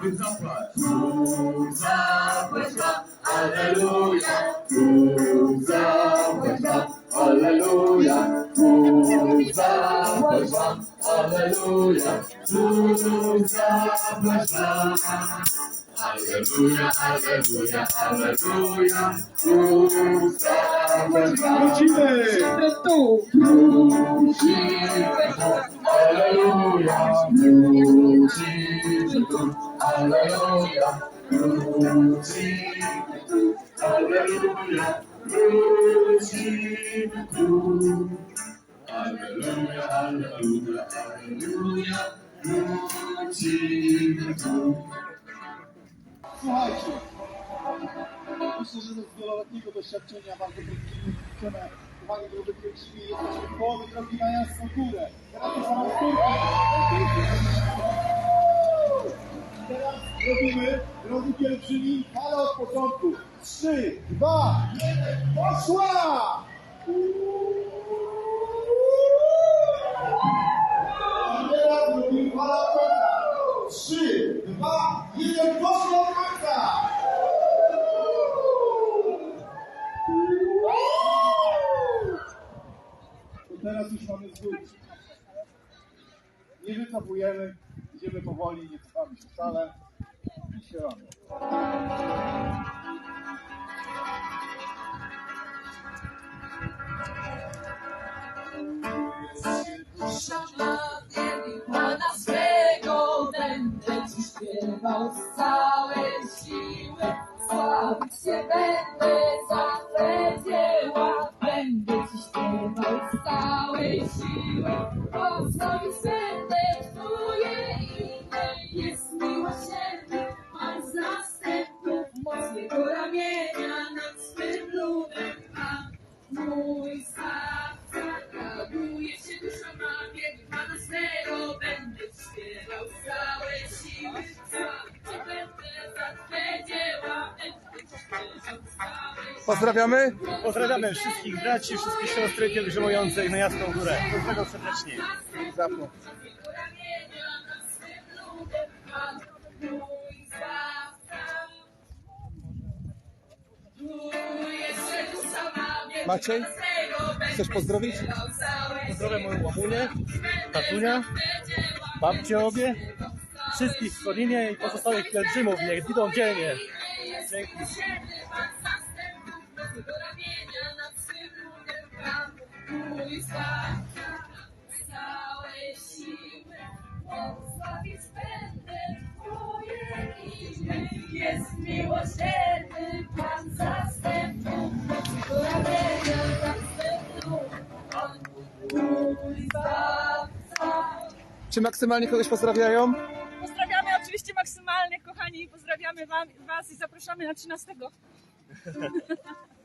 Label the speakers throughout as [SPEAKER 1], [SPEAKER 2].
[SPEAKER 1] Bóg zapłać Wam, Alleluja, Bóg zapłać Wam, Alleluja, Bóg zapłać Wam, Alleluja, Bóg zapłać Wam. Alleluja, Alleluja, Alleluja, Bóg zapłać Wam.
[SPEAKER 2] Wrócimy!
[SPEAKER 3] Tu.
[SPEAKER 1] Alleluja, wrócimy tu, Alleluja, tu, Alleluja, tu. Alleluja, Alleluja, Alleluja, wrócimy tu.
[SPEAKER 2] Słuchajcie, myślę, że z wieloletniego doświadczenia bardzo zwrócone uwagę do krwi, jesteśmy w połowie drogi na jasną górę. Teraz to samą robimy, drodzy pielgrzymi, ale od początku. Trzy, dwa, jeden, poszła! Teraz od. Trzy, dwa, jeden, poszła teraz już mamy zwrócić. Nie wycofujemy, idziemy powoli, nie cofamy się wcale śpiewamy.
[SPEAKER 3] Dusza ma wielki Pana swego, będę Ci śpiewał z całej siły. Sławić Cię będę za Twe Ci śpiewał z całej siły.
[SPEAKER 4] Pozdrawiamy.
[SPEAKER 5] Pozdrawiamy wszystkich braci, wszystkie siostry pielgrzymujące na Jasną Górę. Pozdrawiam serdecznie.
[SPEAKER 3] Biegł
[SPEAKER 4] Maciej, chcesz pozdrowić?
[SPEAKER 5] Pozdrawiam moją mamunię,
[SPEAKER 3] Tatunia,
[SPEAKER 5] babcie obie, wszystkich w Kolinie i pozostałych pielgrzymów. Niech idą dzielnie. Dzięki.
[SPEAKER 4] Czy maksymalnie kogoś pozdrawiają?
[SPEAKER 6] Pozdrawiamy oczywiście maksymalnie, kochani, pozdrawiamy wam, Was i zapraszamy na 13.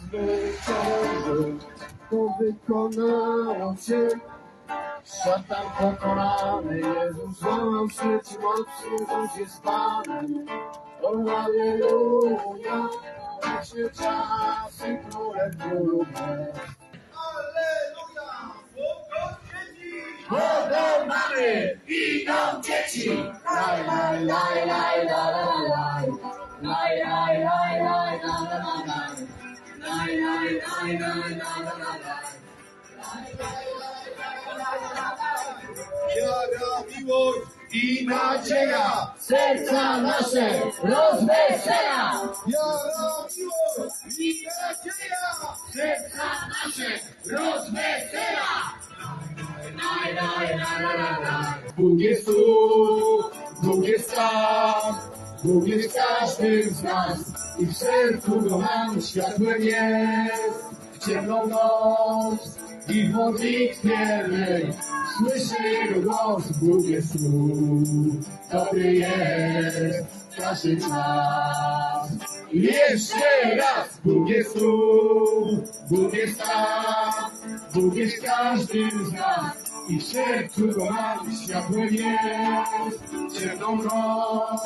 [SPEAKER 1] zwyciężył, to wykonało się. Szatan pokonany, Jezus złamał sieci moc, Jezus jest Panem. O Alleluja, właśnie czas i królem
[SPEAKER 2] dzieci!
[SPEAKER 1] Wodę mamy, idą dzieci! Laj, laj, laj, laj, la, la, la, laj. Laj, laj, laj, Inače ga srca naše rozvesela. W każdym z nas i w sercu go nam światłem jest. W ciemną noc i w modlitwie mej słyszę jego głos, jest tu, dobry jest w każdy czas. Jeszcze raz! Bóg jest tu, Bóg jest tam, Bóg jest w każdym z nas. I światłem jest, ciemną noc.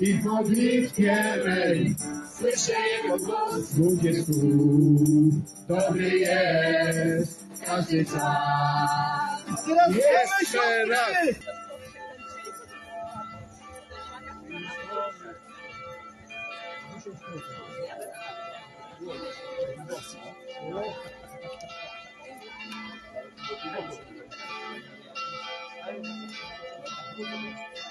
[SPEAKER 1] I w modlitwie mej słyszę Jego głos. Jest tu, dobry jest, każdy czas.
[SPEAKER 2] Teraz
[SPEAKER 1] Jeszcze raz!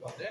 [SPEAKER 7] Pode?